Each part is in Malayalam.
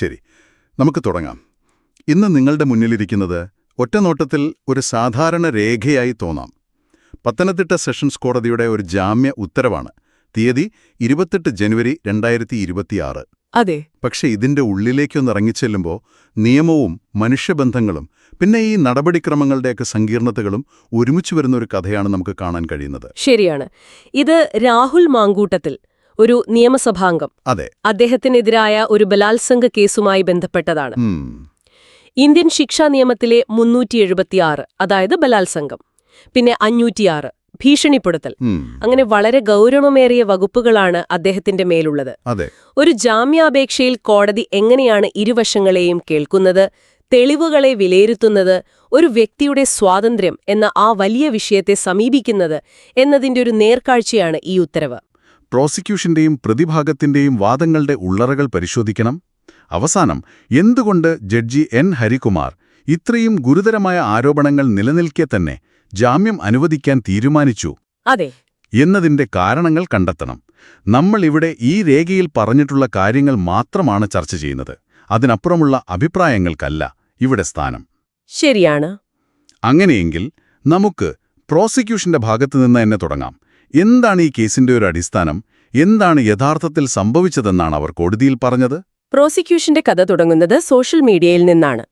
ശരി നമുക്ക് തുടങ്ങാം. ഇന്ന് നിങ്ങളുടെ മുന്നിലിരിക്കുന്നത് ഒറ്റനോട്ടത്തിൽ ഒരു സാധാരണ രേഖയായി തോന്നാം. പത്തനംതിട്ട സെഷൻസ് കോടതിയുടെ ഒരു ജാമ്യ ഉത്തരവാണ്. തീയതി ഇരുപത്തെട്ട് ജനുവരി രണ്ടായിരത്തി ഇരുപത്തിയാറ് അതെ. പക്ഷേ ഇതിന്റെ ഉള്ളിലേക്കൊന്ന് ഇറങ്ങിച്ചെല്ലുമ്പോൾ നിയമവും മനുഷ്യബന്ധങ്ങളും പിന്നെ ഈ നടപടിക്രമങ്ങളുടെയൊക്കെ സങ്കീർണതകളും ഒരുമിച്ച് വരുന്ന ഒരു കഥയാണ് നമുക്ക് കാണാൻ കഴിയുന്നത്. ശരിയാണ്. ഇത് രാഹുൽ മാങ്കൂട്ടത്തിൽ ഒരു നിയമസഭാംഗം. അതെ. അദ്ദേഹത്തിനെതിരായ ഒരു ബലാത്സംഗ കേസുമായി ബന്ധപ്പെട്ടതാണ്. ഇന്ത്യൻ ശിക്ഷാ നിയമത്തിലെ മുന്നൂറ്റി എഴുപത്തിയാറ് അതായത് ബലാത്സംഗം. പിന്നെ അഞ്ഞൂറ്റിയാറ് ഭീഷണിപ്പെടുത്തൽ. അങ്ങനെ വളരെ ഗൗരവമേറിയ വകുപ്പുകളാണ് അദ്ദേഹത്തിന്റെ മേലുള്ളത്. ഒരു ജാമ്യാപേക്ഷയിൽ കോടതി എങ്ങനെയാണ് ഇരുവശങ്ങളെയും കേൾക്കുന്നത് തെളിവുകളെ വിലയിരുത്തുന്നത് ഒരു വ്യക്തിയുടെ സ്വാതന്ത്ര്യം എന്ന ആ വലിയ വിഷയത്തെ സമീപിക്കുന്നത് എന്നതിന്റെ ഒരു നേർക്കാഴ്ചയാണ് ഈ ഉത്തരവ്. പ്രോസിക്യൂഷന്റെയും പ്രതിഭാഗത്തിന്റെയും വാദങ്ങളുടെ ഉള്ളറകൾ പരിശോധിക്കണം. അവസാനം എന്തുകൊണ്ട് ജഡ്ജി എൻ. ഹരികുമാർ ഇത്രയും ഗുരുതരമായ ആരോപണങ്ങൾ നിലനിൽക്കെ തന്നെ ജാമ്യം അനുവദിക്കാൻ തീരുമാനിച്ചു? അതെ. എന്നതിന്റെ കാരണങ്ങൾ കണ്ടെത്തണം. നമ്മൾ ഇവിടെ ഈ രേഖയിൽ പറഞ്ഞിട്ടുള്ള കാര്യങ്ങൾ മാത്രമാണ് ചർച്ച ചെയ്യുന്നത്. അതിനപ്പുറമുള്ള അഭിപ്രായങ്ങൾക്കല്ല ഇവിടെ സ്ഥാനം. ശരിയാണ്. അങ്ങനെയെങ്കിൽ നമുക്ക് പ്രോസിക്യൂഷന്റെ ഭാഗത്തുനിന്ന് തന്നെ തുടങ്ങാം. എന്താണ് ഈ കേസിന്റെ ഒരു അടിസ്ഥാനം? എന്താണ് യഥാർത്ഥത്തിൽ സംഭവിച്ചതെന്നാണ് അവർ കോടതിയിൽ പറഞ്ഞത്? പ്രോസിക്യൂഷന്റെ കഥ തുടങ്ങുന്നത് സോഷ്യൽ മീഡിയയിൽ നിന്നാണ്.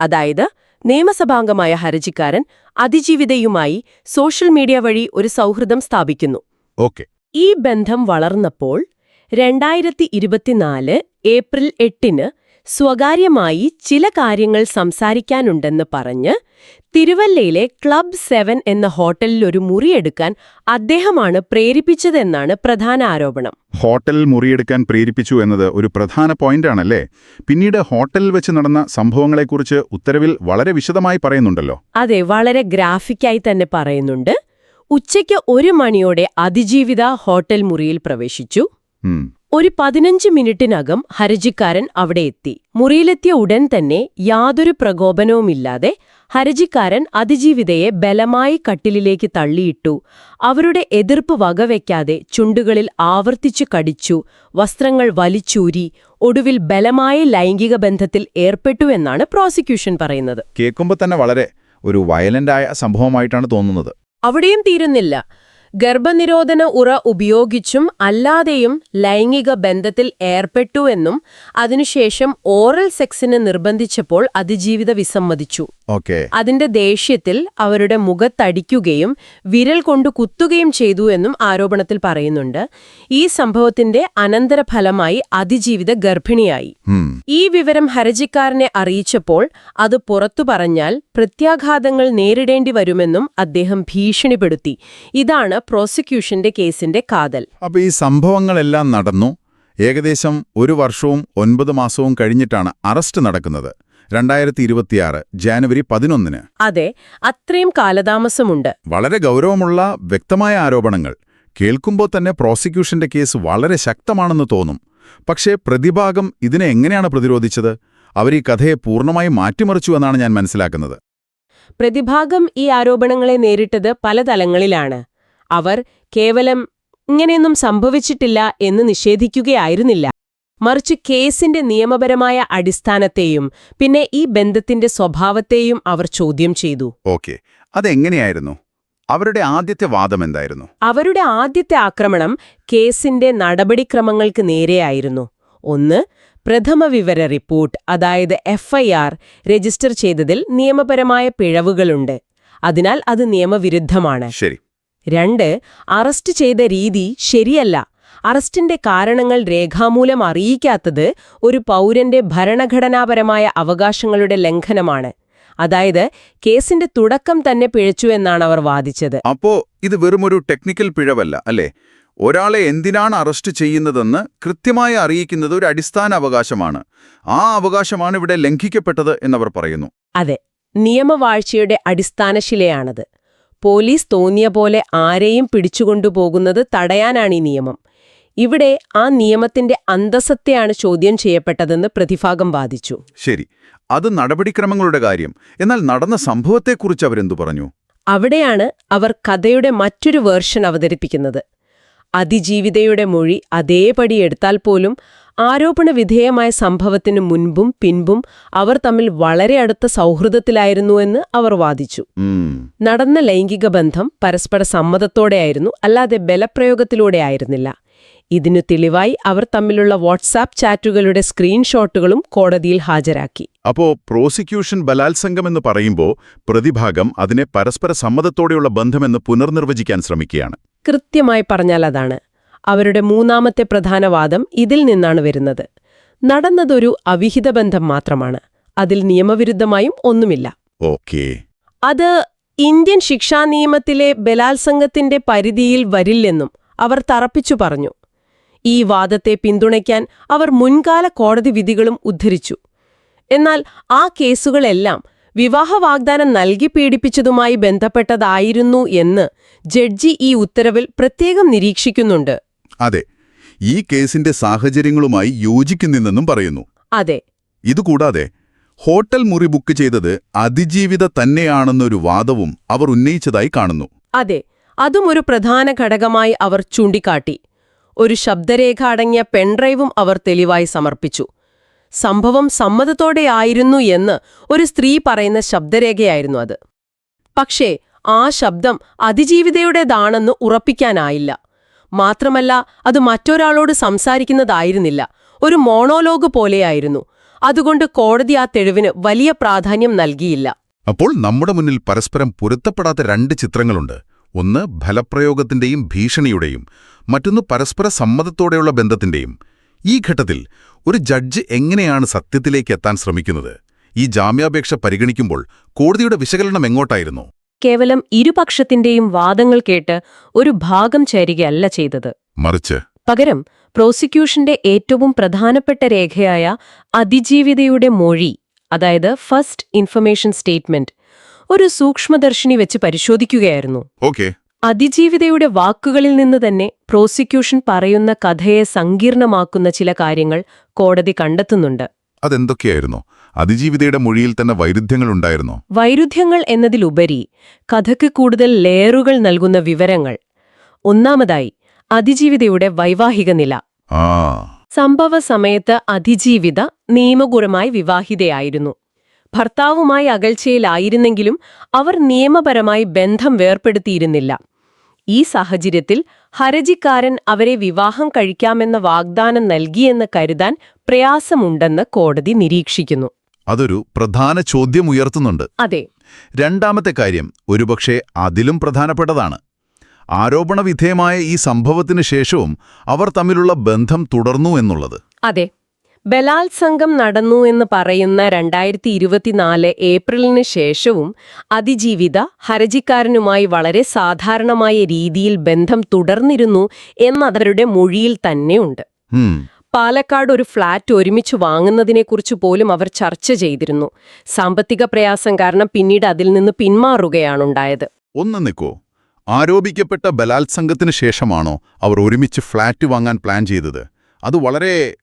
അതായത് നിയമസഭാംഗമായ ഹർജിക്കാരൻ അതിജീവിതയുമായി സോഷ്യൽ മീഡിയ വഴി ഒരു സൗഹൃദം സ്ഥാപിക്കുന്നു. ഓക്കെ. ഈ ബന്ധം വളർന്നപ്പോൾ രണ്ടായിരത്തി ഇരുപത്തിനാല് ഏപ്രിൽ എട്ടിന് സ്വകാര്യമായി ചില കാര്യങ്ങൾ സംസാരിക്കാനുണ്ടെന്ന് പറഞ്ഞ് തിരുവല്ലയിലെ ക്ലബ് സെവൻ എന്ന ഹോട്ടലിൽ ഒരു മുറിയെടുക്കാൻ അദ്ദേഹമാണ് പ്രേരിപ്പിച്ചതെന്നാണ് പ്രധാന ആരോപണം. ഹോട്ടൽ മുറിയെടുക്കാൻ പ്രേരിപ്പിച്ചു എന്നത് ഒരു പ്രധാന പോയിന്റാണല്ലേ? പിന്നീട് ഹോട്ടലിൽ വെച്ച് നടന്ന സംഭവങ്ങളെക്കുറിച്ച് ഉത്തരവിൽ വളരെ വിശദമായി പറയുന്നുണ്ടല്ലോ. അതെ വളരെ ഗ്രാഫിക്കായി തന്നെ പറയുന്നുണ്ട്. ഉച്ചയ്ക്ക് ഒരു മണിയോടെ അതിജീവിത ഹോട്ടൽ മുറിയിൽ പ്രവേശിച്ചു. ഒരു പതിനഞ്ച് മിനിറ്റിനകം ഹർജിക്കാരൻ അവിടെ എത്തി. മുറിയിലെത്തിയ ഉടൻ തന്നെ യാതൊരു പ്രകോപനവുമില്ലാതെ ഹർജിക്കാരൻ അതിജീവിതയെ ബലമായി കട്ടിലിലേക്ക് തള്ളിയിട്ടു. അവരുടെ എതിർപ്പ് വകവയ്ക്കാതെ ചുണ്ടുകളിൽ ആവർത്തിച്ചു കടിച്ചു വസ്ത്രങ്ങൾ വലിച്ചൂരി ഒടുവിൽ ബലമായ ലൈംഗിക ബന്ധത്തിൽ ഏർപ്പെട്ടുവെന്നാണ് പ്രോസിക്യൂഷൻ പറയുന്നത്. കേൾക്കുമ്പോൾ തന്നെ വളരെ ഒരു വയലന്റായ സംഭവമായിട്ടാണ് തോന്നുന്നത്. അവിടെയും തീരുന്നില്ല. ഗർഭനിരോധന ഉറ ഉപയോഗിച്ചും അല്ലാതെയും ലൈംഗിക ബന്ധത്തിൽ ഏർപ്പെട്ടുവെന്നും അതിനുശേഷം ഓറൽ സെക്സിന് നിർബന്ധിച്ചപ്പോൾ അതിജീവിത വിസമ്മതിച്ചു. ഓക്കെ. അതിന്റെ ദേഷ്യത്തിൽ അവരുടെ മുഖത്തടിക്കുകയും വിരൽ കൊണ്ട് കുത്തുകയും ചെയ്തു എന്നും ആരോപണത്തിൽ പറയുന്നുണ്ട്. ഈ സംഭവത്തിന്റെ അനന്തരഫലമായി അതിജീവിത ഗർഭിണിയായി. ഈ വിവരം ഹരജിക്കാരനെ അറിയിച്ചപ്പോൾ അത് പുറത്തു പറഞ്ഞാൽ പ്രത്യാഘാതങ്ങൾ നേരിടേണ്ടി വരുമെന്നും അദ്ദേഹം ഭീഷണിപ്പെടുത്തി. ഇതാണ് പ്രോസിക്യൂഷന്റെ കേസിന്റെ കാതൽ. അപ്പൊ ഈ സംഭവങ്ങളെല്ലാം നടന്നു. ഏകദേശം ഒരു വർഷവും ഒൻപത് മാസവും കഴിഞ്ഞിട്ടാണ് അറസ്റ്റ് നടക്കുന്നത്. രണ്ടായിരത്തി ഇരുപത്തിയാറ് ജാനുവരി പതിനൊന്നിന്. അതെ അത്രയും കാലതാമസമുണ്ട്. വളരെ ഗൗരവമുള്ള വ്യക്തമായ ആരോപണങ്ങൾ. കേൾക്കുമ്പോൾ തന്നെ പ്രോസിക്യൂഷന്റെ കേസ് വളരെ ശക്തമാണെന്ന് തോന്നും. പക്ഷേ പ്രതിഭാഗം ഇതിനെ എങ്ങനെയാണ് പ്രതിരോധിച്ചത്? അവർ ഈ കഥയെ പൂർണമായി മാറ്റിമറിച്ചു എന്നാണ് ഞാൻ മനസ്സിലാക്കുന്നത്. പ്രതിഭാഗം ഈ ആരോപണങ്ങളെ നേരിട്ടത് പല തലങ്ങളിലാണ്. അവർ കേവലം ഇങ്ങനെയൊന്നും സംഭവിച്ചിട്ടില്ല എന്ന് നിഷേധിക്കുകയായിരുന്നില്ല. മറിച്ച് കേസിന്റെ നിയമപരമായ അടിസ്ഥാനത്തെയും പിന്നെ ഈ ബന്ധത്തിന്റെ സ്വഭാവത്തെയും അവർ ചോദ്യം ചെയ്തു. ഓക്കെ. അതെങ്ങനെയായിരുന്നു? അവരുടെ ആദ്യത്തെ വാദം എന്തായിരുന്നു? അവരുടെ ആദ്യത്തെ ആക്രമണം കേസിന്റെ നടപടിക്രമങ്ങൾക്ക് നേരെയായിരുന്നു ഒന്ന് പ്രഥമ വിവര റിപ്പോർട്ട് അതായത് എഫ്ഐആർ രജിസ്റ്റർ ചെയ്തതിൽ നിയമപരമായ പിഴവുകളുണ്ട്. അതിനാൽ അത് നിയമവിരുദ്ധമാണ്. ശരി. രണ്ട് അറസ്റ്റ് ചെയ്ത രീതി ശരിയല്ല. അറസ്റ്റിന്റെ കാരണങ്ങൾ രേഖാമൂലം അറിയിക്കാത്തത് ഒരു പൗരന്റെ ഭരണഘടനാപരമായ അവകാശങ്ങളുടെ ലംഘനമാണ്. അതായത് കേസിന്റെ തുടക്കം തന്നെ പിഴച്ചു എന്നാണ് അവർ വാദിച്ചത്. അപ്പോ ഇത് വെറുമൊരു ടെക്നിക്കൽ പിഴവല്ല അല്ലേ? ഒരാളെ എന്തിനാണ് അറസ്റ്റ് ചെയ്യുന്നതെന്ന് കൃത്യമായി അറിയിക്കുന്നത് ഒരു അടിസ്ഥാന അവകാശമാണ്. ആ അവകാശമാണ് ഇവിടെ ലംഘിക്കപ്പെട്ടത് എന്നവർ പറയുന്നു. അതെ നിയമവാഴ്ചയുടെ അടിസ്ഥാനശിലയാണത് പോലീസ് തോന്നിയ പോലെ ആരെയും പിടിച്ചുകൊണ്ടുപോകുന്നത് തടയാനാണ് ഈ നിയമം. ഇവിടെ ആ നിയമത്തിന്റെ അന്തസ്സത്തെയാണ് ചോദ്യം ചെയ്യപ്പെട്ടതെന്ന് പ്രതിഭാഗം വാദിച്ചു. ശരി. അത് നടപടിക്രമങ്ങളുടെ കാര്യം. എന്നാൽ നടന്ന സംഭവത്തെക്കുറിച്ച് അവരെന്തു പറഞ്ഞു? അവിടെയാണ് അവർ കഥയുടെ മറ്റൊരു വേർഷൻ അവതരിപ്പിക്കുന്നത്. അതിജീവിതയുടെ മൊഴി അതേപടി എടുത്താൽ പോലും ആരോപണ വിധേയമായ സംഭവത്തിനു മുൻപും പിൻപും അവർ തമ്മിൽ വളരെ അടുത്ത സൗഹൃദത്തിലായിരുന്നുവെന്ന് അവർ വാദിച്ചു. നടന്ന ലൈംഗിക ബന്ധം പരസ്പര സമ്മതത്തോടെയായിരുന്നു അല്ലാതെ ബലപ്രയോഗത്തിലൂടെ ആയിരുന്നില്ല. ഇതിനു തെളിവായി അവർ തമ്മിലുള്ള വാട്സാപ്പ് ചാറ്റുകളുടെ സ്ക്രീൻഷോട്ടുകളും കോടതിയിൽ ഹാജരാക്കി. അപ്പോ പ്രോസിക്യൂഷൻ ബലാത്സംഗം എന്ന് പറയുമ്പോൾ പ്രതിഭാഗം അതിനെ പരസ്പര സമ്മതത്തോടെയുള്ള ബന്ധമെന്ന് പുനർനിർവചിക്കാൻ ശ്രമിക്കുകയാണ്. കൃത്യമായി പറഞ്ഞാൽ അതാണ്. അവരുടെ മൂന്നാമത്തെ പ്രധാന വാദം ഇതിൽ നിന്നാണ് വരുന്നത്. നടന്നതൊരു അവിഹിത ബന്ധം മാത്രമാണ്. അതിൽ നിയമവിരുദ്ധമായും ഒന്നുമില്ല. ഓക്കേ. അത് ഇന്ത്യൻ ശിക്ഷാ നിയമത്തിലെ ബലാത്സംഗത്തിന്റെ പരിധിയിൽ വരില്ലെന്നും അവർ തറപ്പിച്ചു പറഞ്ഞു. ഈ വാദത്തെ പിന്തുണയ്ക്കാൻ അവർ മുൻകാല കോടതി വിധികളും ഉദ്ധരിച്ചു. എന്നാൽ ആ കേസുകളെല്ലാം വിവാഹ വാഗ്ദാനം നൽകി പീഡിപ്പിച്ചതുമായി ബന്ധപ്പെട്ടതായിരുന്നു എന്ന് ജഡ്ജി ഈ ഉത്തരവിൽ പ്രത്യേകം നിരീക്ഷിക്കുന്നുണ്ട്. അതെ ഈ കേസിന്റെ സാഹചര്യങ്ങളുമായി യോജിക്കുന്നില്ലെന്നും പറയുന്നു. അതെ. ഇതുകൂടാതെ ഹോട്ടൽ മുറി ബുക്ക് ചെയ്തത് അതിജീവിത തന്നെയാണെന്നൊരു വാദവും അവർ ഉന്നയിച്ചതായി കാണുന്നു. അതെ അതും ഒരു പ്രധാന ഘടകമായി അവർ ചൂണ്ടിക്കാട്ടി. ഒരു ശബ്ദരേഖ അടങ്ങിയ പെൺഡ്രൈവും അവർ തെളിവായി സമർപ്പിച്ചു. സംഭവം സമ്മതത്തോടെയായിരുന്നു എന്ന് ഒരു സ്ത്രീ പറയുന്ന ശബ്ദരേഖയായിരുന്നു അത്. പക്ഷേ ആ ശബ്ദം അതിജീവിതയുടേതാണെന്ന് ഉറപ്പിക്കാനായില്ല. മാത്രമല്ല അത് മറ്റൊരാളോട് സംസാരിക്കുന്നതായിരുന്നില്ല. ഒരു മോണോലോഗ് പോലെയായിരുന്നു. അതുകൊണ്ട് കോടതി ആ തെളിവിന് വലിയ പ്രാധാന്യം നൽകിയില്ല. അപ്പോൾ നമ്മുടെ മുന്നിൽ പരസ്പരം പൊരുത്തപ്പെടാത്ത രണ്ട് ചിത്രങ്ങളുണ്ട്. ഒന്ന് ഫലപ്രയോഗത്തിന്റെയും ഭീഷണിയുടെയും മറ്റൊന്ന് പരസ്പര സമ്മതത്തോടെയുള്ള ബന്ധത്തിന്റെയും ഈ ഘട്ടത്തിൽ ഒരു ജഡ്ജ് എങ്ങനെയാണ് സത്യത്തിലേക്ക് എത്താൻ ശ്രമിക്കുന്നത്? ഈ ജാമ്യാപേക്ഷ പരിഗണിക്കുമ്പോൾ കോടതിയുടെ വിശകലനം എങ്ങോട്ടായിരുന്നു? കേവലം ഇരുപക്ഷത്തിന്റെയും വാദങ്ങൾ കേട്ട് ഒരു ഭാഗം ചേരുകയല്ല ചെയ്തത്. മറിച്ച്? പകരം പ്രോസിക്യൂഷന്റെ ഏറ്റവും പ്രധാനപ്പെട്ട രേഖയായ അതിജീവിതയുടെ മൊഴി അതായത് ഫസ്റ്റ് ഇൻഫർമേഷൻ സ്റ്റേറ്റ്മെന്റ് ഒരു സൂക്ഷ്മദർശിനി വെച്ച് പരിശോധിക്കുകയായിരുന്നു. ഓക്കെ. അതിജീവിതയുടെ വാക്കുകളിൽ നിന്ന് തന്നെ പ്രോസിക്യൂഷൻ പറയുന്ന കഥയെ സങ്കീർണമാക്കുന്ന ചില കാര്യങ്ങൾ കോടതി കണ്ടെത്തുന്നുണ്ട്. അതെന്തൊക്കെയായിരുന്നു? അതിജീവിതയുടെ മൊഴിയിൽ തന്നെ വൈരുദ്ധ്യങ്ങൾ ഉണ്ടായിരുന്നോ? വൈരുദ്ധ്യങ്ങൾ എന്നതിലുപരി കഥയ്ക്ക് കൂടുതൽ ലെയറുകൾ നൽകുന്ന വിവരങ്ങൾ. ഒന്നാമതായി അതിജീവിതയുടെ വൈവാഹിക നില. സംഭവ സമയത്ത് അതിജീവിത നിയമപരമായി വിവാഹിതയായിരുന്നു. ഭർത്താവുമായി അകൽച്ചയിലായിരുന്നെങ്കിലും അവർ നിയമപരമായി ബന്ധം വേർപ്പെടുത്തിയിരുന്നില്ല. ഈ സാഹചര്യത്തിൽ ഹരജിക്കാരൻ അവരെ വിവാഹം കഴിക്കാമെന്ന വാഗ്ദാനം നൽകിയെന്ന് കരുതാൻ പ്രയാസമുണ്ടെന്ന് കോടതി നിരീക്ഷിക്കുന്നു. അതൊരു പ്രധാന ചോദ്യം ഉയർത്തുന്നുണ്ട് അതെ. രണ്ടാമത്തെ കാര്യം ഒരുപക്ഷെ അതിലും പ്രധാനപ്പെട്ടതാണ്. ആരോപണവിധേയമായ ഈ സംഭവത്തിന് ശേഷവും അവർ തമ്മിലുള്ള ബന്ധം തുടർന്നു എന്നുള്ളത്. അതെ. ബലാത്സംഗം നടന്നു എന്ന് പറയുന്ന രണ്ടായിരത്തി ഇരുപത്തിനാല് ഏപ്രിലിന് ശേഷവും അതിജീവിത ഹരജിക്കാരനുമായി വളരെ സാധാരണമായ രീതിയിൽ ബന്ധം തുടർന്നിരുന്നു എന്നവരുടെ മൊഴിയിൽ തന്നെയുണ്ട്. പാലക്കാട് ഒരു ഫ്ളാറ്റ് ഒരുമിച്ച് വാങ്ങുന്നതിനെക്കുറിച്ച് പോലും അവർ ചർച്ച ചെയ്തിരുന്നു. സാമ്പത്തിക പ്രയാസം കാരണം പിന്നീട് അതിൽ നിന്ന് പിന്മാറുകയാണുണ്ടായത്. ഒന്ന് നിൽക്കോ ആരോപിക്കപ്പെട്ട ബലാത്സംഗത്തിന് ശേഷമാണോ അവർ ഒരുമിച്ച് ഫ്ളാറ്റ് വാങ്ങാൻ പ്ലാൻ ചെയ്തത്? അത് വളരെ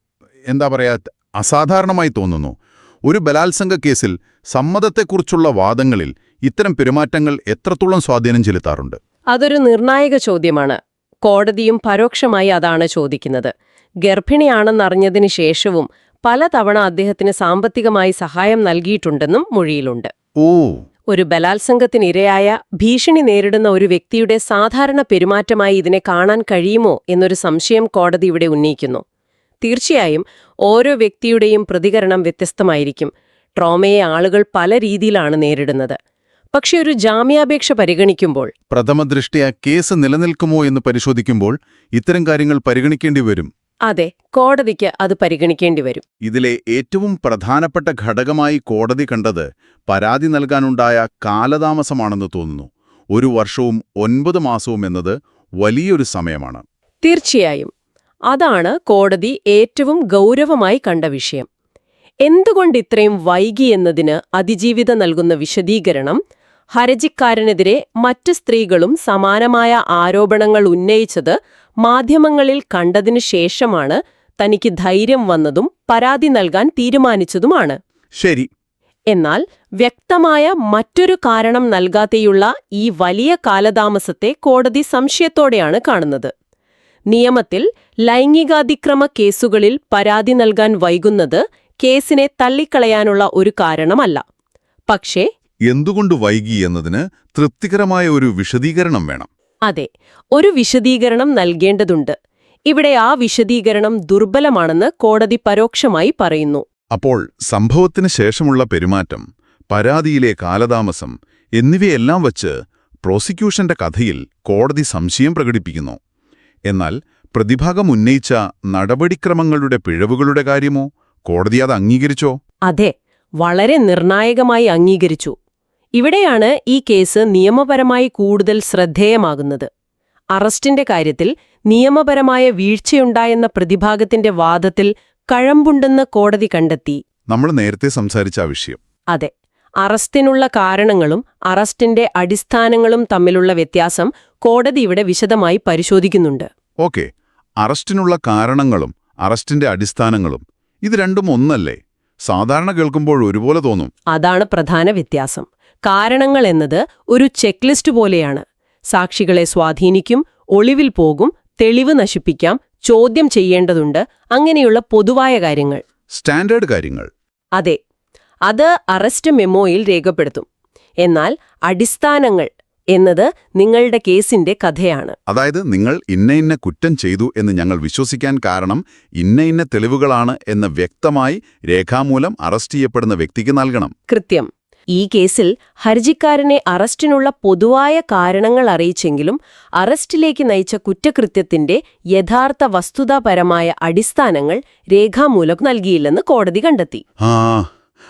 എന്താ പറയുക അസാധാരണമായി തോന്നുന്നു. ഒരു ബലാത്സംഗ കേസിൽ സമ്മതത്തെക്കുറിച്ചുള്ള വാദങ്ങളിൽ ഇത്തരം പെരുമാറ്റങ്ങൾ എത്രത്തോളം സ്വാധീനം ചെലുത്താറുണ്ട്? അതൊരു നിർണായക ചോദ്യമാണ്. കോടതിയും പരോക്ഷമായി അതാണ് ചോദിക്കുന്നത്. ഗർഭിണിയാണെന്നറിഞ്ഞതിന് ശേഷവും പലതവണ അദ്ദേഹത്തിന് സാമ്പത്തികമായി സഹായം നൽകിയിട്ടുണ്ടെന്നും മൊഴിയിലുണ്ട്. ഓ. ഒരു ബലാത്സംഗത്തിനിരയായ ഭീഷണി നേരിടുന്ന ഒരു വ്യക്തിയുടെ സാധാരണ പെരുമാറ്റമായി ഇതിനെ കാണാൻ കഴിയുമോ എന്നൊരു സംശയം കോടതി ഇവിടെ ഉന്നയിക്കുന്നു. തീർച്ചയായും ഓരോ വ്യക്തിയുടെയും പ്രതികരണം വ്യത്യസ്തമായിരിക്കും. ട്രോമയെ ആളുകൾ പല രീതിയിലാണ് നേരിടുന്നത്. പക്ഷെ ഒരു ജാമ്യാപേക്ഷ പരിഗണിക്കുമ്പോൾ പ്രഥമദൃഷ്ടിയ കേസ് നിലനിൽക്കുമോ എന്ന് പരിശോധിക്കുമ്പോൾ ഇത്തരം കാര്യങ്ങൾ പരിഗണിക്കേണ്ടി വരും. അതെ കോടതിക്ക് അത് പരിഗണിക്കേണ്ടി വരും. ഇതിലെ ഏറ്റവും പ്രധാനപ്പെട്ട ഘടകമായി കോടതി കണ്ടത് പരാതി നൽകാനുണ്ടായ കാലതാമസമാണെന്ന് തോന്നുന്നു. ഒരു വർഷവും ഒൻപത് മാസവും എന്നത് വലിയൊരു സമയമാണ്. തീർച്ചയായും. അതാണ് കോടതി ഏറ്റവും ഗൗരവമായി കണ്ട വിഷയം. എന്തുകൊണ്ട് ഇത്രയും വൈകി എന്നതിന് അതിജീവിത നൽകുന്ന വിശദീകരണം ഹരജിക്കാരനെതിരെ മറ്റ് സ്ത്രീകളും സമാനമായ ആരോപണങ്ങൾ ഉന്നയിച്ചത് മാധ്യമങ്ങളിൽ കണ്ടതിനു ശേഷമാണ് തനിക്ക് ധൈര്യം വന്നതും പരാതി നൽകാൻ തീരുമാനിച്ചതുമാണ്. ശരി. എന്നാൽ വ്യക്തമായ മറ്റൊരു കാരണം നൽകാതെയുള്ള ഈ വലിയ കാലതാമസത്തെ കോടതി സംശയത്തോടെയാണ് കാണുന്നത്. നിയമത്തിൽ ലൈംഗികാതിക്രമ കേസുകളിൽ പരാതി നൽകാൻ വൈകുന്നത് കേസിനെ തള്ളിക്കളയാനുള്ള ഒരു കാരണമല്ല. പക്ഷേ എന്തുകൊണ്ട് വൈകി എന്നതിന് തൃപ്തികരമായ ഒരു വിശദീകരണം വേണം. അതെ ഒരു വിശദീകരണം നൽകേണ്ടതുണ്ട്. ഇവിടെ ആ വിശദീകരണം ദുർബലമാണെന്ന് കോടതി പരോക്ഷമായി പറയുന്നു. അപ്പോൾ സംഭവത്തിന് ശേഷമുള്ള പെരുമാറ്റം പരാതിയിലെ കാലതാമസം എന്നിവയെല്ലാം വച്ച് പ്രോസിക്യൂഷന്റെ കഥയിൽ കോടതി സംശയം പ്രകടിപ്പിക്കുന്നു. എന്നാൽ പ്രതിഭാഗം ഉന്നയിച്ച നടപടിക്രമങ്ങളുടെ പിഴവുകളുടെ കാര്യമോ? കോടതി അത് അംഗീകരിച്ചോ? അതെ വളരെ നിർണായകമായി അംഗീകരിച്ചു. ഇവിടെയാണ് ഈ കേസ് നിയമപരമായി കൂടുതൽ ശ്രദ്ധേയമാകുന്നത്. അറസ്റ്റിന്റെ കാര്യത്തിൽ നിയമപരമായ വീഴ്ചയുണ്ടായെന്ന പ്രതിഭാഗത്തിന്റെ വാദത്തിൽ കഴമ്പുണ്ടെന്ന് കോടതി കണ്ടെത്തി. നമ്മൾ നേരത്തെ സംസാരിച്ച ആ വിഷയം. അതെ അറസ്റ്റിനുള്ള കാരണങ്ങളും അറസ്റ്റിന്റെ അടിസ്ഥാനങ്ങളും തമ്മിലുള്ള വ്യത്യാസം കോടതി ഇവിടെ വിശദമായി പരിശോധിക്കുന്നുണ്ട്. ഓക്കെ. അറസ്റ്റിനുള്ള കാരണങ്ങളും അറസ്റ്റിന്റെ അടിസ്ഥാനങ്ങളും ഇത് രണ്ടും ഒന്നല്ലേ? സാധാരണ കേൾക്കുമ്പോൾ ഒരുപോലെ തോന്നും. അതാണ് പ്രധാന വ്യത്യാസം. കാരണങ്ങൾ എന്നത് ഒരു ചെക്ക് ലിസ്റ്റ് പോലെയാണ്. സാക്ഷികളെ സ്വാധീനിക്കും ഒളിവിൽ പോകും തെളിവ് നശിപ്പിക്കാം ചോദ്യം ചെയ്യേണ്ടതുണ്ട് അങ്ങനെയുള്ള പൊതുവായ കാര്യങ്ങൾ. സ്റ്റാൻഡേർഡ് കാര്യങ്ങൾ. അതെ. അത് അറസ്റ്റ് മെമ്മോയിൽ രേഖപ്പെടുത്തും. എന്നാൽ അടിസ്ഥാനങ്ങൾ എന്നത് നിങ്ങളുടെ കേസിന്റെ കഥയാണ്. അതായത് നിങ്ങൾ ഇന്ന ഇന്ന കുറ്റം ചെയ്തു എന്ന് ഞങ്ങൾ വിശ്വസിക്കാൻ കാരണം ഇന്ന ഇന്ന തെളിവുകളാണ് എന്ന് വ്യക്തമായി രേഖാമൂലം അറസ്റ്റ് ചെയ്യപ്പെടുന്ന വ്യക്തിക്ക് നൽകണം. കൃത്യം. ഈ കേസിൽ ഹർജിക്കാരനെ അറസ്റ്റിനുള്ള പൊതുവായ കാരണങ്ങൾ അറിയിച്ചെങ്കിലും അറസ്റ്റിലേക്ക് നയിച്ച കുറ്റകൃത്യത്തിന്റെ യഥാർത്ഥ വസ്തുതാപരമായ അടിസ്ഥാനങ്ങൾ രേഖാമൂലം നൽകിയില്ലെന്ന് കോടതി കണ്ടെത്തി. ആ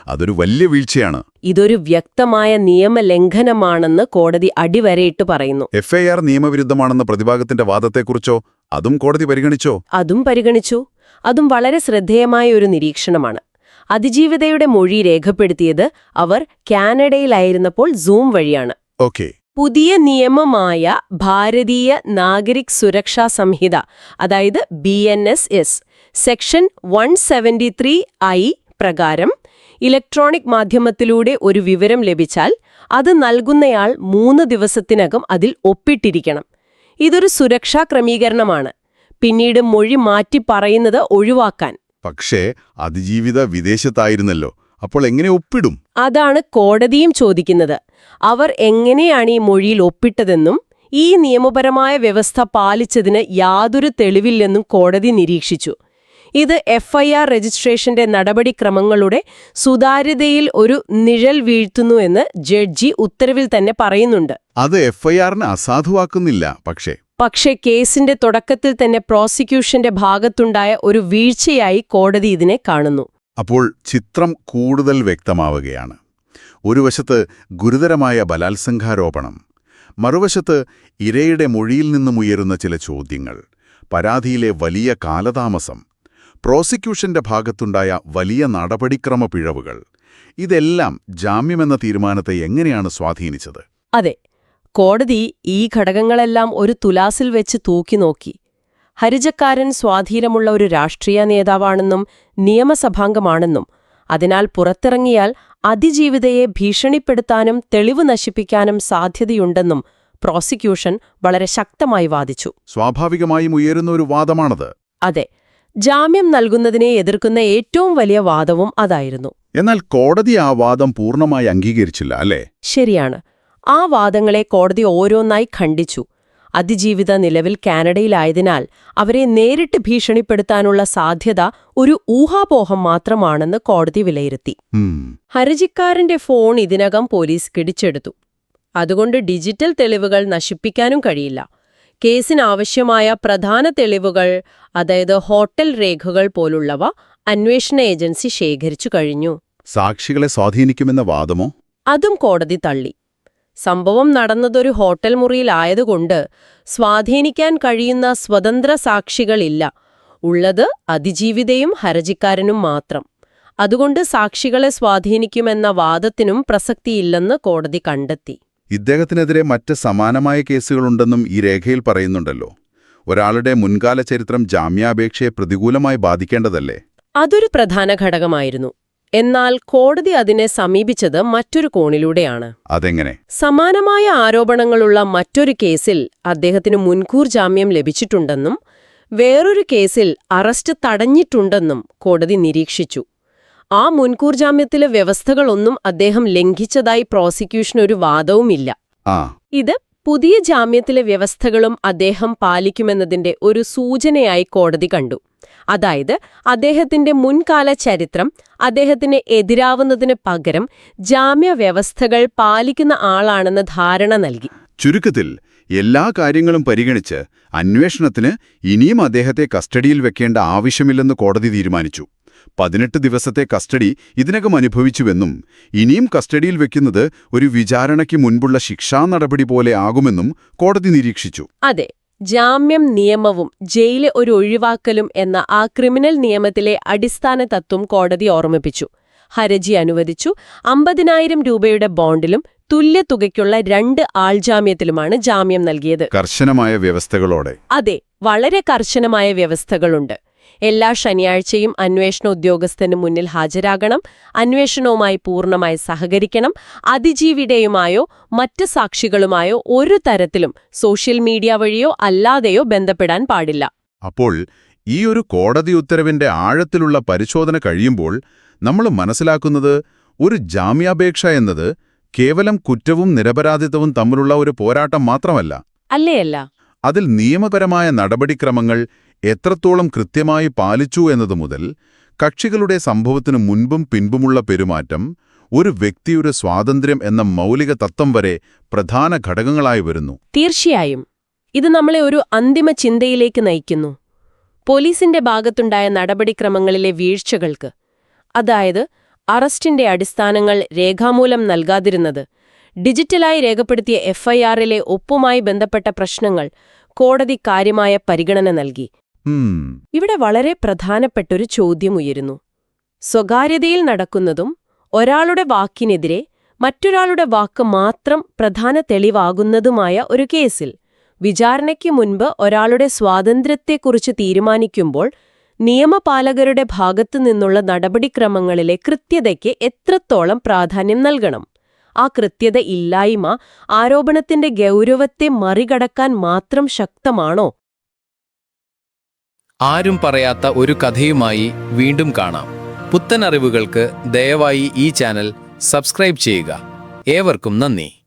അതൊരു വലിയ വീഴ്ചയാണ്. ഇതൊരു വ്യക്തമായ നിയമലംഘനമാണെന്ന് കോടതി അടിവരയിട്ട് പറയുന്നു. എഫ്ഐആർ നിയമവിരുദ്ധമാണെന്ന പ്രതിഭാഗത്തിന്റെ വാദത്തെക്കുറിച്ചോ അതും കോടതി പരിഗണിച്ചോ? അതും പരിഗണിച്ചു. അതും വളരെ ശ്രദ്ധേയമായ ഒരു നിരീക്ഷണമാണ്. അതിജീവിതയുടെ മൊഴി രേഖപ്പെടുത്തിയത് അവർ കാനഡയിലായിരുന്നപ്പോൾ സൂം വഴിയാണ്. ഓക്കെ. പുതിയ നിയമമായ ഭാരതീയ നാഗരിക് സുരക്ഷാ സംഹിത അതായത് B N S S section one I പ്രകാരം ഇലക്ട്രോണിക് മാധ്യമത്തിലൂടെ ഒരു വിവരം ലഭിച്ചാൽ അത് നൽകുന്നയാൾ മൂന്ന് ദിവസത്തിനകം അതിൽ ഒപ്പിട്ടിരിക്കണം. ഇതൊരു സുരക്ഷാ ക്രമീകരണമാണ്. പിന്നീട് മൊഴി മാറ്റി പറയുന്നത് ഒഴിവാക്കാൻ. പക്ഷേ അതിജീവിത വിദേശത്തായിരുന്നല്ലോ. അപ്പോൾ എങ്ങനെ ഒപ്പിടും? അതാണ് കോടതിയും ചോദിക്കുന്നത്. അവർ എങ്ങനെയാണ് ഈ മൊഴിയിൽ ഒപ്പിട്ടതെന്നും ഈ നിയമപരമായ വ്യവസ്ഥ പാലിച്ചതിന് യാതൊരു തെളിവില്ലെന്നും കോടതി നിരീക്ഷിച്ചു. ഇത് എഫ്ഐആർ രജിസ്ട്രേഷന്റെ നടപടിക്രമങ്ങളുടെ സുതാര്യതയിൽ ഒരു നിഴൽ വീഴ്ത്തുന്നുവെന്ന് ജഡ്ജി ഉത്തരവിൽ തന്നെ പറയുന്നുണ്ട്. അത് എഫ്ഐആറിനെ അസാധുവാക്കുന്നില്ല പക്ഷേ. പക്ഷേ കേസിന്റെ തുടക്കത്തിൽ തന്നെ പ്രോസിക്യൂഷന്റെ ഭാഗത്തുണ്ടായ ഒരു വീഴ്ചയായി കോടതി ഇതിനെ കാണുന്നു. അപ്പോൾ ചിത്രം കൂടുതൽ വ്യക്തമാവുകയാണ്. ഒരു വശത്ത് ഗുരുതരമായ ബലാത്സംഗാരോപണം മറുവശത്ത് ഇരയുടെ മൊഴിയിൽ നിന്നും ഉയരുന്ന ചില ചോദ്യങ്ങൾ പരാതിയിലെ വലിയ കാലതാമസം പ്രോസിക്യൂഷന്റെ ഭാഗത്തുണ്ടായ വലിയ നടപടിക്രമ പിഴവുകൾ. ഇതെല്ലാം ജാമ്യമെന്ന തീരുമാനത്തെ എങ്ങനെയാണ് സ്വാധീനിച്ചത്? അതെ കോടതി ഈ ഘടകങ്ങളെല്ലാം ഒരു തുലാസിൽ വെച്ച് തൂക്കി നോക്കി. ഹരിജക്കാരൻ സ്വാധീനമുള്ള ഒരു രാഷ്ട്രീയ നേതാവാണെന്നും നിയമസഭാംഗമാണെന്നും അതിനാൽ പുറത്തിറങ്ങിയാൽ അതിജീവിതയെ ഭീഷണിപ്പെടുത്താനും തെളിവ് നശിപ്പിക്കാനും സാധ്യതയുണ്ടെന്നും പ്രോസിക്യൂഷൻ വളരെ ശക്തമായി വാദിച്ചു. സ്വാഭാവികമായും ഉയരുന്ന ഒരു വാദമാണത്. അതെ ജാമ്യം നൽകുന്നതിനെ എതിർക്കുന്ന ഏറ്റവും വലിയ വാദവും അതായിരുന്നു. എന്നാൽ കോടതി ആ വാദം പൂർണമായി അംഗീകരിച്ചില്ല അല്ലേ? ശരിയാണ്. ആ വാദങ്ങളെ കോടതി ഓരോന്നായി ഖണ്ഡിച്ചു. അതിജീവിത നിലവിൽ കാനഡയിലായതിനാൽ അവരെ നേരിട്ട് ഭീഷണിപ്പെടുത്താനുള്ള സാധ്യത ഒരു ഊഹാപോഹം മാത്രമാണെന്ന് കോടതി വിലയിരുത്തി. ഹരജിക്കാരന്റെ ഹർജിക്കാരന്റെ ഫോൺ ഇതിനകം പോലീസ് കിടിച്ചെടുത്തു അതുകൊണ്ട് ഡിജിറ്റൽ തെളിവുകൾ നശിപ്പിക്കാനും കഴിയില്ല. കേസിനാവശ്യമായ പ്രധാന തെളിവുകൾ അതായത് ഹോട്ടൽ രേഖകൾ പോലുള്ളവ അന്വേഷണ ഏജൻസി ശേഖരിച്ചു കഴിഞ്ഞു. സാക്ഷികളെ സ്വാധീനിക്കുമെന്ന വാദമോ? അതും കോടതി തള്ളി. സംഭവം നടന്നതൊരു ഹോട്ടൽ മുറിയിലായതുകൊണ്ട് സ്വാധീനിക്കാൻ കഴിയുന്ന സ്വതന്ത്ര സാക്ഷികളില്ല. ഉള്ളത് അതിജീവിതയും ഹരജിക്കാരനും മാത്രം. അതുകൊണ്ട് സാക്ഷികളെ സ്വാധീനിക്കുമെന്ന വാദത്തിനും പ്രസക്തിയില്ലെന്ന് കോടതി കണ്ടെത്തി. ഇദ്ദേഹത്തിനെതിരെ മറ്റ് സമാനമായ കേസുകളുണ്ടെന്നും ഈ രേഖയിൽ പറയുന്നുണ്ടല്ലോ. ഒരാളുടെ മുൻകാല ചരിത്രം ജാമ്യാപേക്ഷയെ പ്രതികൂലമായി ബാധിക്കേണ്ടതല്ലേ? അതൊരു പ്രധാന ഘടകമായിരുന്നു. എന്നാൽ കോടതി അതിനെ സമീപിച്ചത് മറ്റൊരു കോണിലൂടെയാണ്. അതെങ്ങനെ? സമാനമായ ആരോപണങ്ങളുള്ള മറ്റൊരു കേസിൽ അദ്ദേഹത്തിന് മുൻകൂർ ജാമ്യം ലഭിച്ചിട്ടുണ്ടെന്നും വേറൊരു കേസിൽ അറസ്റ്റ് തടഞ്ഞിട്ടുണ്ടെന്നും കോടതി നിരീക്ഷിച്ചു. ആ മുൻകൂർ ജാമ്യത്തിലെ വ്യവസ്ഥകളൊന്നും അദ്ദേഹം ലംഘിച്ചതായി പ്രോസിക്യൂഷനൊരു വാദവുമില്ല. ആ. ഇത് പുതിയ ജാമ്യത്തിലെ വ്യവസ്ഥകളും അദ്ദേഹം പാലിക്കുമെന്നതിന്റെ ഒരു സൂചനയായി കോടതി കണ്ടു. അതായത് അദ്ദേഹത്തിന്റെ മുൻകാല ചരിത്രം അദ്ദേഹത്തിന് എതിരാവുന്നതിന് പകരം ജാമ്യ വ്യവസ്ഥകൾ പാലിക്കുന്ന ആളാണെന്ന് ധാരണ നൽകി. ചുരുക്കത്തിൽ എല്ലാ കാര്യങ്ങളും പരിഗണിച്ച് അന്വേഷണത്തിന് ഇനിയും അദ്ദേഹത്തെ കസ്റ്റഡിയിൽ വെക്കേണ്ട ആവശ്യമില്ലെന്ന് കോടതി തീരുമാനിച്ചു. പതിനെട്ട് ദിവസത്തെ കസ്റ്റഡി ഇതിനകം അനുഭവിച്ചുവെന്നും ഇനിയും കസ്റ്റഡിയിൽ വെക്കുന്നത് ഒരു വിചാരണയ്ക്ക് മുൻപുള്ള ശിക്ഷാ നടപടി പോലെ ആകുമെന്നും കോടതി നിരീക്ഷിച്ചു. അതെ ജാമ്യം നിയമവും ജയിലെ ഒരു ഒഴിവാക്കലും എന്ന ആ ക്രിമിനൽ നിയമത്തിലെ അടിസ്ഥാന തത്വം കോടതി ഓർമ്മിപ്പിച്ചു. ഹരജി അനുവദിച്ചു അമ്പതിനായിരം രൂപയുടെ ബോണ്ടിലും തുല്യ തുകയ്ക്കുള്ള രണ്ട് ആൾജാമ്യത്തിലുമാണ് ജാമ്യം നൽകിയത്. കർശനമായ വ്യവസ്ഥകളോടെ. അതെ വളരെ കർശനമായ വ്യവസ്ഥകളുണ്ട്. എല്ലാ ശനിയാഴ്ചയും അന്വേഷണ ഉദ്യോഗസ്ഥന് മുന്നിൽ ഹാജരാകണം. അന്വേഷണവുമായി പൂർണമായി സഹകരിക്കണം. അതിജീവിയുടെയുമായോ മറ്റ് സാക്ഷികളുമായോ ഒരു തരത്തിലും സോഷ്യൽ മീഡിയ വഴിയോ അല്ലാതെയോ ബന്ധപ്പെടാൻ പാടില്ല. അപ്പോൾ ഈ ഒരു കോടതി ഉത്തരവിന്റെ ആഴത്തിലുള്ള പരിശോധന കഴിയുമ്പോൾ നമ്മൾ മനസ്സിലാക്കുന്നത് ഒരു ജാമ്യാപേക്ഷ എന്നത് കേവലം കുറ്റവും നിരപരാധിത്വവും തമ്മിലുള്ള ഒരു പോരാട്ടം മാത്രമല്ല. അല്ലേയല്ല അതിൽ നിയമപരമായ നടപടിക്രമങ്ങൾ എത്രത്തോളം കൃത്യമായി പാലിച്ചു എന്നതു മുതൽ കക്ഷികളുടെ സംഭവത്തിനു മുൻപും പിൻപുമുള്ള പെരുമാറ്റം ഒരു വ്യക്തിയുടെ സ്വാതന്ത്ര്യം എന്ന മൗലിക തത്വം വരെ പ്രധാന ഘടകങ്ങളായി വരുന്നു. തീർച്ചയായും. ഇത് നമ്മളെ ഒരു അന്തിമ ചിന്തയിലേക്ക് നയിക്കുന്നു. പോലീസിന്റെ ഭാഗത്തുണ്ടായ നടപടിക്രമങ്ങളിലെ വീഴ്ചകൾക്ക് അതായത് അറസ്റ്റിന്റെ അടിസ്ഥാനങ്ങൾ രേഖാമൂലം നൽകാതിരുന്നത് ഡിജിറ്റലായി രേഖപ്പെടുത്തിയ എഫ്ഐആറിലെ ഒപ്പുമായി ബന്ധപ്പെട്ട പ്രശ്നങ്ങൾ കോടതി കാര്യമായ പരിഗണന നൽകി. ഇവിടെ വളരെ പ്രധാനപ്പെട്ടൊരു ചോദ്യം ഉയരുന്നു സ്വകാര്യതയിൽ നടക്കുന്നതും ഒരാളുടെ വാക്കിനെതിരെ മറ്റൊരാളുടെ വാക്ക് മാത്രം പ്രധാന തെളിവാകുന്നതുമായ ഒരു കേസിൽ വിചാരണയ്ക്ക് മുൻപ് ഒരാളുടെ സ്വാതന്ത്ര്യത്തെക്കുറിച്ച് തീരുമാനിക്കുമ്പോൾ നിയമപാലകരുടെ ഭാഗത്തു നിന്നുള്ള നടപടിക്രമങ്ങളിലെ കൃത്യതയ്ക്ക് എത്രത്തോളം പ്രാധാന്യം നൽകണം? ആ കൃത്യത ഇല്ലായ്മ ആരോപണത്തിന്റെ ഗൗരവത്തെ മറികടക്കാൻ മാത്രം ശക്തമാണോ? ആരും പറയാത്ത ഒരു കഥയുമായി വീണ്ടും കാണാം. പുത്തൻ അറിവുകൾക്ക് ദയവായി ഈ ചാനൽ സബ്സ്ക്രൈബ് ചെയ്യുക. ഏവർക്കും നന്ദി.